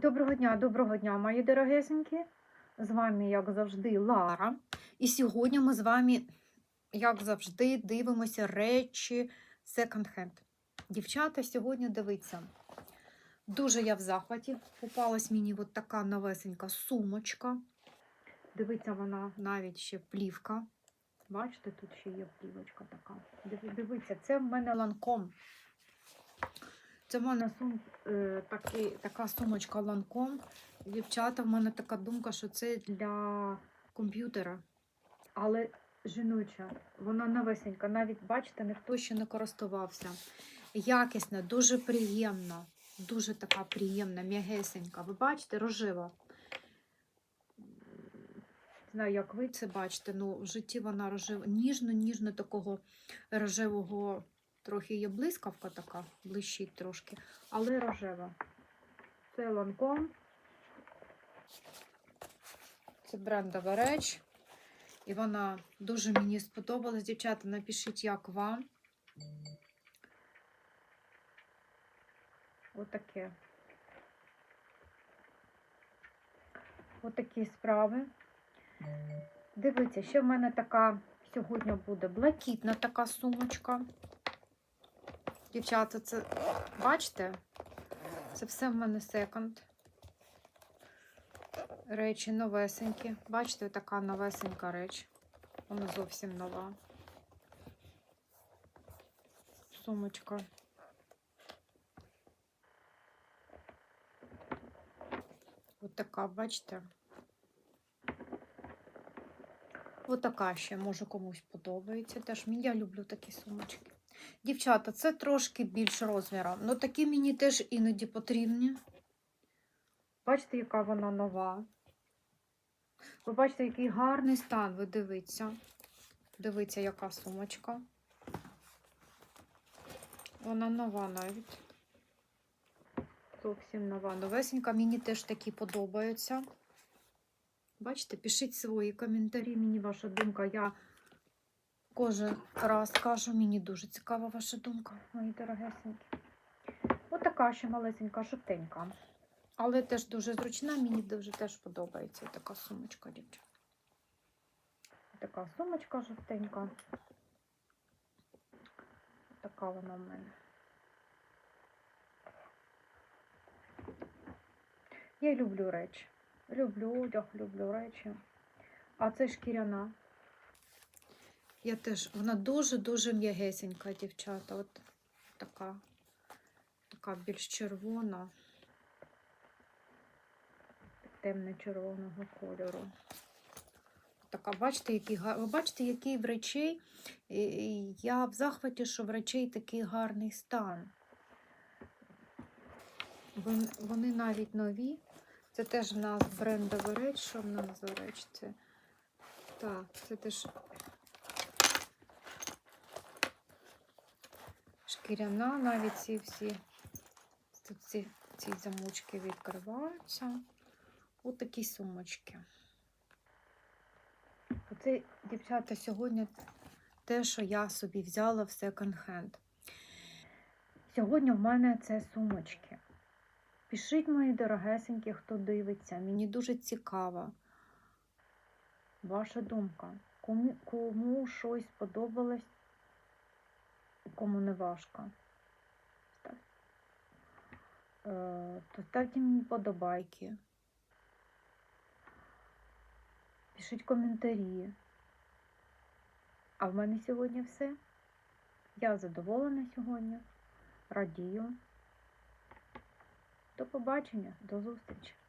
Доброго дня, доброго дня, мої дорогесенькі. З вами, як завжди, Лара. І сьогодні ми з вами, як завжди, дивимося речі секонд-хенд. Дівчата, сьогодні дивіться. Дуже я в захваті. Попалась мені от така новесенька сумочка. Дивиться вона навіть ще плівка. Бачите, тут ще є плівочка така. Диви- Дивіться, це в мене ланком. Це в мене сум, е, такий, така сумочка ланком. Дівчата, в мене така думка, що це для комп'ютера. Але жіноча, вона новесенька. Навіть, бачите, ніхто ще не користувався. Якісна, дуже приємна. Дуже така приємна, м'ягесенька. Ви бачите, рожева. Не знаю, як ви це бачите, ну в житті вона рожева, ніжно-ніжно такого рожевого, трохи є блискавка така, блищить трошки, але рожева. Це ланком. Це брендова реч. І вона дуже мені сподобалась. Дівчата, напишіть, як вам. Отаке. Отакі справи. Дивіться, ще в мене така сьогодні буде блакитна така сумочка. Дівчата, це бачите? Це все в мене секонд. Речі новесенькі. Бачите, така новесенька реч. Вона зовсім нова. Сумочка. Ось така, бачите? Отака ще, може, комусь подобається. Теж я люблю такі сумочки. Дівчата, це трошки більш розміром. Ну такі мені теж іноді потрібні. Бачите, яка вона нова. Ви бачите, який гарний стан, ви дивіться. Дивіться, яка сумочка. Вона нова навіть. Зовсім нова. Новесенька, мені теж такі подобаються. Бачите, пишіть свої коментарі, мені ваша думка. Я кожен раз кажу, мені дуже цікава ваша думка, мої дорогесенькі. Така ще малесенька, жовтенька. Але теж дуже зручна, мені дуже теж подобається така сумочка, дівчата. Така сумочка жовтенька. Така вона в мене. Я люблю речі. Люблю одяг, люблю речі. А це шкіряна. Я теж, вона дуже-дуже м'ягесенька, дівчата. От така, така більш червона, темно-червоного кольору. Така, бачите, який ви бачите, який в речей. Я в захваті, що в речей такий гарний стан. Вони, навіть нові. Це теж в нас брендова реч. Що в нас за реч? Це так, це теж шкіряна, навіть ці всі ці, ці замочки відкриваються. Ось такі сумочки. Оце, дівчата, сьогодні те, що я собі взяла в секонд-хенд. Сьогодні в мене це сумочки. Пишіть, мої дорогесенькі, хто дивиться. Мені дуже цікава ваша думка. Кому, кому щось сподобалось, кому не важко. Е, То ставте мені подобайки. Пишіть коментарі. А в мене сьогодні все. Я задоволена сьогодні. Радію. До побачення, до зустрічі.